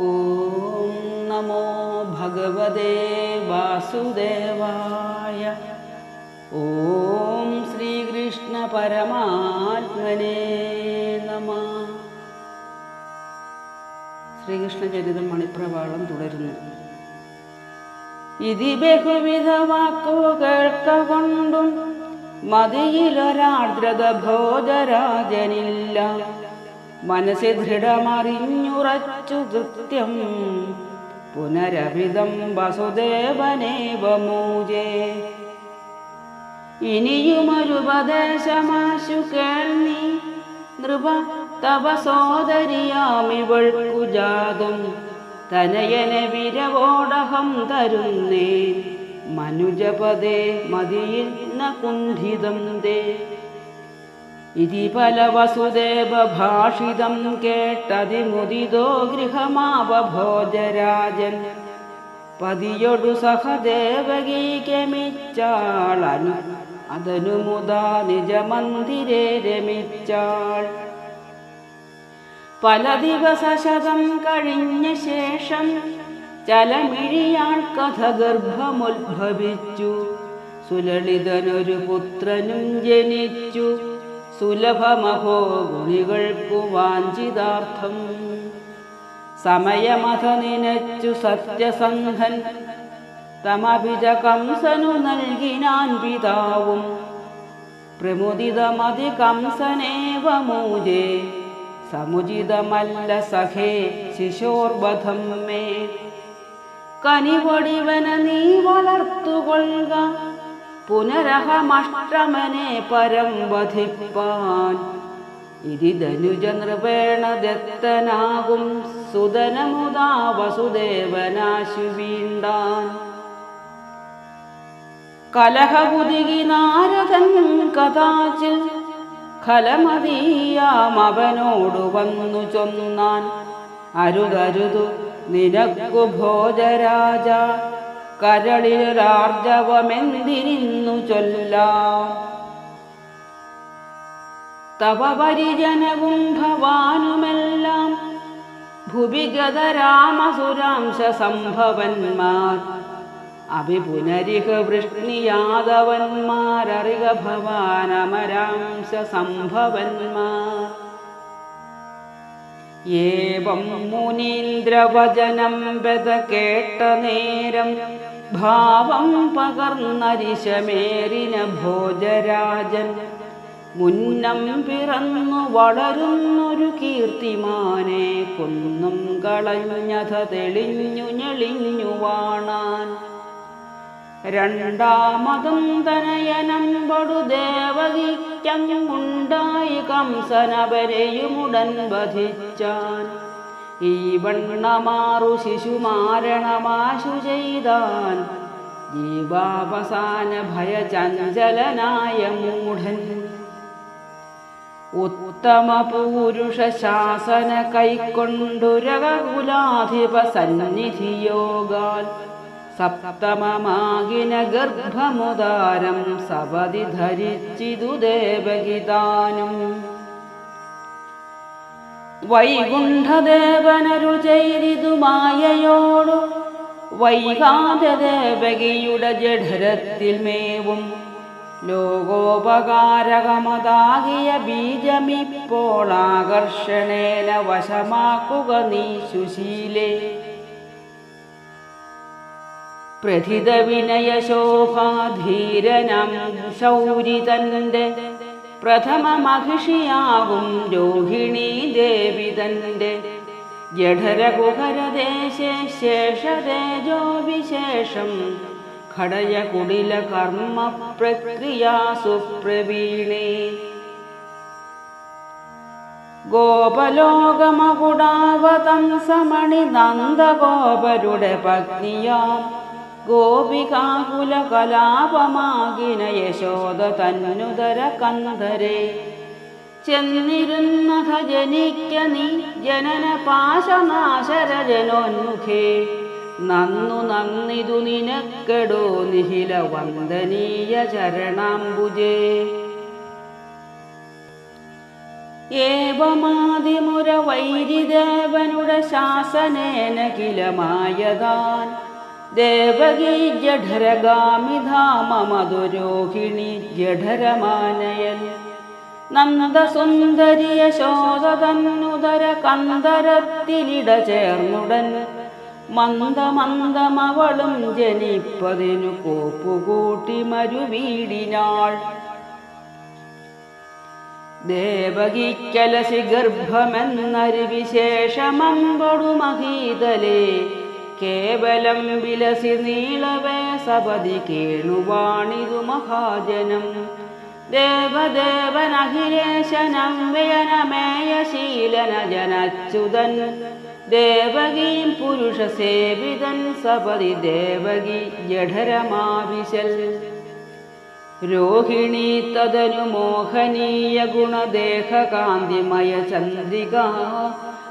ഓം നമോ ഭഗവദേ വാസുദേവായ. ഓം ശ്രീകൃഷ്ണ പരമാത്മനേ നമ. ശ്രീകൃഷ്ണ ചരിതം മണിപ്രവാളം തുടരുന്നു. ഇതി ബഹുവിധ വാക്കുകേൾക്ക കൊണ്ടും മതിയിലൊരാർദ്രത ഭോജരാജനില്ല. മനസ്സി ദൃഢമറിഞ്ഞുറച്ചു കൃത്യം. പുനരവിതം വസുദേവനേവമൂജേ ഇനിയുമൊരുപദേശമാശു കേൾനി നൃപ തവ സോദരിയാമിവൾക്കു ജാതം. തനയന വിരവോടഹം തരുന്നേ. മനുജപദേ മതിയിൽ കുണ്ഠിതം ദേ. ഇതി പല വസുദേവ ഭാഷിതം കേട്ടതിമുദിതോ ഗൃഹമാവഭോജരാജൻ പതിയൊടു സഹദേവകീകമിച്ചാളനു അതനു മുതാ നിജമന്ദിരേ രമിച്ചാൾ. പല ദിവസശതം കഴിഞ്ഞ ശേഷം ചലമിഴിയാൾ കഥ ഗർഭമുത്ഭവിച്ചു. സുലളിതനൊരു പുത്രനും ജനിച്ചു. സുലഭമഹോ ഗുണികൾക്കു വാഞ്ചിതാർത്ഥം. സമയമഥ നിനച്ചു സത്യസന്ധൻ തമഭിജ കംസനു നൽകിനാൻ പിതാവും. പ്രമുദിതമതി കംസനേവ മൂജേ സമുചിതമല്ല സഖേ ശിശോർവധം മേ കനിവടിവന നീ വളർത്തുകൊള്ളുക പുനരഹമഷ്ടമനെ പരം വധിപ്പാൻ. ഇതി ധനുജ നൃപേണ ദത്തനാകും സുതനമുദാ വസുദേവനാശു വീണ്ടാൻ. കലഹകുതികി നാരദൻ കഥാചിൽ ഖലമതീയാം അവനോടു വന്നു ചൊന്നാൻ. അരുതരുതു നിനക്കു ഭോജരാജ. കരളിലൊരാർജവമെന്തിരിന്നു ചൊല്ലാം. തവ പരിജനവും ഭവാനുമെല്ലാം ഭുവിഗതരാമസുരാംശ സംഭവന്മാർ അഭിപുനരിഹ വൃഷ്ണിയാദവന്മാരറിക ഭവാനമരാംശ സംഭവന്മാർ ഏവം മുനീന്ദ്രവചനം ബത കേട്ട നേരം ഭാവം പകർന്നരിശമേറിന ഭോജരാജൻ. മുന്നം പിറന്നു വളരുന്നൊരു കീർത്തിമാനെ കൊന്നും കളഞ്ഞഥ തെളിഞ്ഞു ഞെളിഞ്ഞു വാണാൻ. രണ്ടാമതും തനയനം പടു ദേവകിക്കങ്ങുണ്ടായി കംസനവരെയുമുടൻ വധിച്ചാൻ. ഈ വണ്ണമാറു ശിശുമാരണമാശു ചെയ്താൻ ജീവാവസാന ഭയചഞ്ചലനായ മൂഢൻ. ഉത്തമ പൂരുഷ ശാസന കൈക്കൊണ്ടുരകുലാധിപ സന്നിധിയോഗാൽ സപ്തമമാകിന ഗർഭമുദാരം സപതി ധരിച്ചിതു ദേവഗിതാനും വൈകുണ്ഠദേവനരു ചെയ്തിതു മായയോടു വൈകാതെ ദേവകിയുടെ ജഠരത്തിൽ മേവും. ലോകോപകാരകമതാകിയ ബീജമിപ്പോൾ ആകർഷണേന വശമാക്കുക നീ സുശീലേ. പ്രഥിത ശൗരി തന്റെ പ്രഥമ മഹിഷിയാകും രോഹിണി ദേവി തന്റെ ജഠരകുഹരദേശേ ശേഷതേജോ വിശേഷം ഘടയ കുടില കർമ്മ പ്രക്രിയാസു ഗോപലോകമകുടാവതം സമണി നന്ദഗോപരുടെ പത്നിയാം ഗോപികാകുല കലാപമാകിന യശോദ തന്നുതര കന്ധരെ. ചെന്നിരുന്നഥ ജനിക്ക നീ ജനന പാശനാശരജനോന്മുഖേ. നന്നു നന്നിതു നിനക്കെടോ നിഹില വന്ദനീയ ചരണാംബുജേ. ഏവമാതിമുര വൈരിദേവനുടെ ശാസനേന കിലമായതാൻ ദേവകീ ജഠരഗാമിധാമ മധുരോഹിണി ജഠരമാനയൻ. നന്ദസുന്ദരിയ ശോതതന്നുദര കന്ദരത്തിലിട ചേർന്നുടൻ. മന്ദമന്ദമവളും ജനിപ്പതിനു കോപ്പുകൂട്ടി മരുവീടിനാൾ. ദേവകിക്കലശി ഗർഭമെന്നൊരു വിശേഷമമ്പൊടു മഹീതലേ കേവലം വിലസി നീളവേ സപതി കേണുവാണിതു മഹാജനം ദേവദേവനഖിലേശനം വ്യയനമേയശീലന ജനച്യുതൻ ദേവകീം പുരുഷ സേവിതൻ സപതി ദേവകി ജഠരമാവിശൽ രോഹിണി തദനു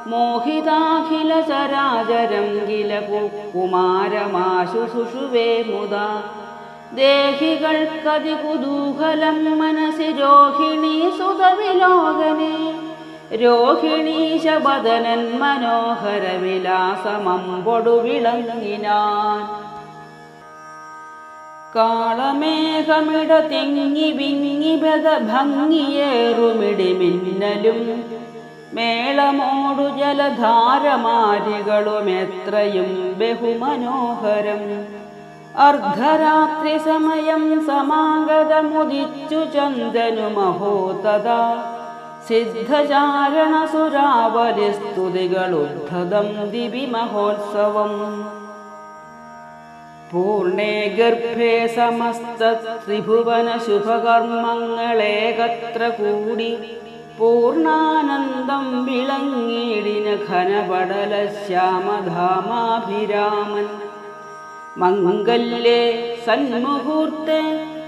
മോഹിതാഖില ചരാചരം സുഷുവേ മുത. ദേഹികൾക്കതി കുതൂഹലം മനസി രോഹിണി സുതവിലോകനെ. രോഹിണീശബദനൻ മനോഹര വിലാസമമ്പൊടു വിളങ്ങിനാൻ കാളമേഘമിട തിങ്ങി വിങ്ങി ബദ ഭംഗിയേറുമിടി മിന്നലും മേളമോടു ജലധാരമാരികളും എത്രയും ബഹുമനോഹരം. അർദ്ധരാത്രി സമയം സമാഗതമുദിച്ചു ചന്ദനു മഹോതത സിദ്ധചാരണ സുരാവലി സ്തുതികളുദ്ധതം ദിവി മഹോത്സവം. പൂർണേ ഗർഭേ സമസ്ത ത്രിഭുവന ശുഭകർമ്മങ്ങളേകത്ര കൂടി. പൂർണാനന്ദം വിളങ്ങിടിന ഘനപടല ശ്യാമധാമാഭിരാമൻ. മംഗല്യേ സന്മുഹൂർത്തെ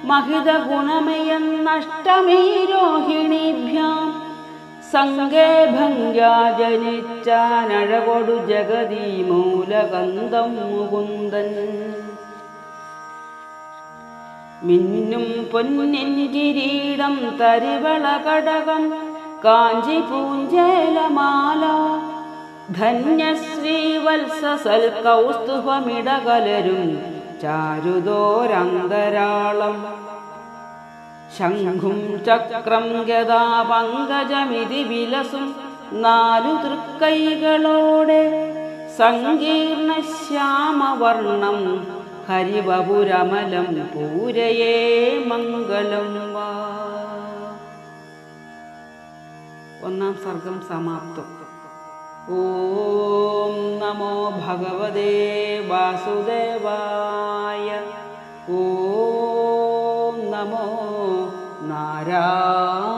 മഹിത ഗുണമയെന്നഷ്ടമീ രോഹിണീഭ്യാം സംഗേ ഭംഗ്യാ ജനിച്ചാനഴകൊടു ജഗതീ മൂലകന്ദം മുകുന്ദൻ. മിന്നും പൊന്നിൻ കിരീടം തരിവള കടകം കാഞ്ചി പൂഞ്ചേലമാല. ധന്യശ്രീവത്സൽ കൗസ്തുഭമിടകലരും ചാരുദോരന്തരാളം ശംഖും ചക്രം ഗദാ പങ്കജമിതി വിലസും നാലു തൃക്കൈകളോടെ സങ്കീർണ ശ്യാമവർണം ഹരിവപുരമലം പൂരയേ മംഗളം വാ. ഒന്നാം സർഗം സമാപ്തം. ഓം നമോ ഭഗവതേ വാസുദേവായ. ഓം നമോ നാരായണായ